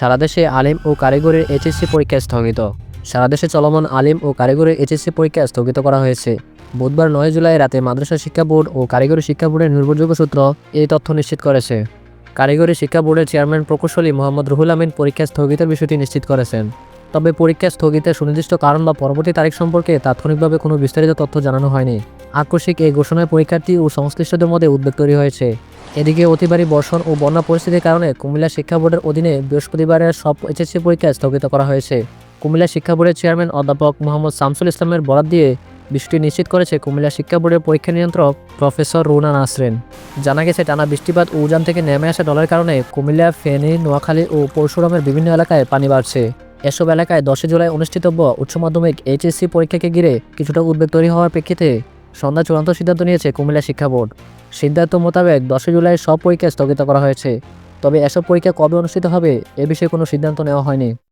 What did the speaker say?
সারা দেশে আলিম ও কারিগরির এইচএসসি পরীক্ষা স্থগিত। সারা দেশে চলমান আলিম ও কারিগরি এইচএসসি পরীক্ষা স্থগিত করা হয়েছে। বুধবার নয় জুলাই রাতে মাদ্রাসা শিক্ষা বোর্ড ও কারিগরি শিক্ষা বোর্ডের নির্ভরযোগ্য সূত্র এই তথ্য নিশ্চিত করেছে। কারিগরি শিক্ষা বোর্ডের চেয়ারম্যান প্রকৌশলী মোহাম্মদ রুহুল আমিন পরীক্ষা স্থগিতের বিষয়টি নিশ্চিত করেছেন। তবে পরীক্ষা স্থগিতের সুনির্দিষ্ট কারণ বা পরবর্তী তারিখ সম্পর্কে তাৎক্ষণিকভাবে কোনো বিস্তারিত তথ্য জানানো হয়নি। আকস্মিক এই ঘোষণায় পরীক্ষার্থী ও সংশ্লিষ্টদের মধ্যে উদ্বেগ তৈরি হয়েছে। এদিকে অতিবারী বর্ষণ ও বন্যা পরিস্থিতির কারণে কুমিল্লা শিক্ষা বোর্ডের অধীনে বৃহস্পতিবারের সব এইচএসসি পরীক্ষা স্থগিত করা হয়েছে। কুমিল্লা শিক্ষা বোর্ডের চেয়ারম্যান অধ্যাপক মোহাম্মদ শামসুল ইসলামের বরাদ দিয়ে বৃষ্টি নিশ্চিত করেছে কুমিল্লা শিক্ষা বোর্ডের পরীক্ষা নিয়ন্ত্রক প্রফেসর রুনা নাসরেন। জানা গেছে, টানা বৃষ্টিপাত ও উজান থেকে নেমে আসা ডলার কারণে কুমিল্লা, ফেনী, নোয়াখালী ও পরশুরামের বিভিন্ন এলাকায় পানি বাড়ছে। এসব এলাকায় দশই জুলাই অনুষ্ঠিতব্য উচ্চ মাধ্যমিক এইচএসসি পরীক্ষাকে ঘিরে কিছুটা উদ্বেগ তৈরি হওয়ার প্রেক্ষিতে সন্ধ্যা চূড়ান্ত সিদ্ধান্ত নিয়েছে কুমিল্লা শিক্ষা বোর্ড। সিদ্ধান্ত মোতাবেক দশই জুলাই সব পরীক্ষা স্থগিত করা হয়েছে। তবে এসব পরীক্ষা কবে অনুষ্ঠিত হবে, এ বিষয়ে কোনো সিদ্ধান্ত নেওয়া হয়নি।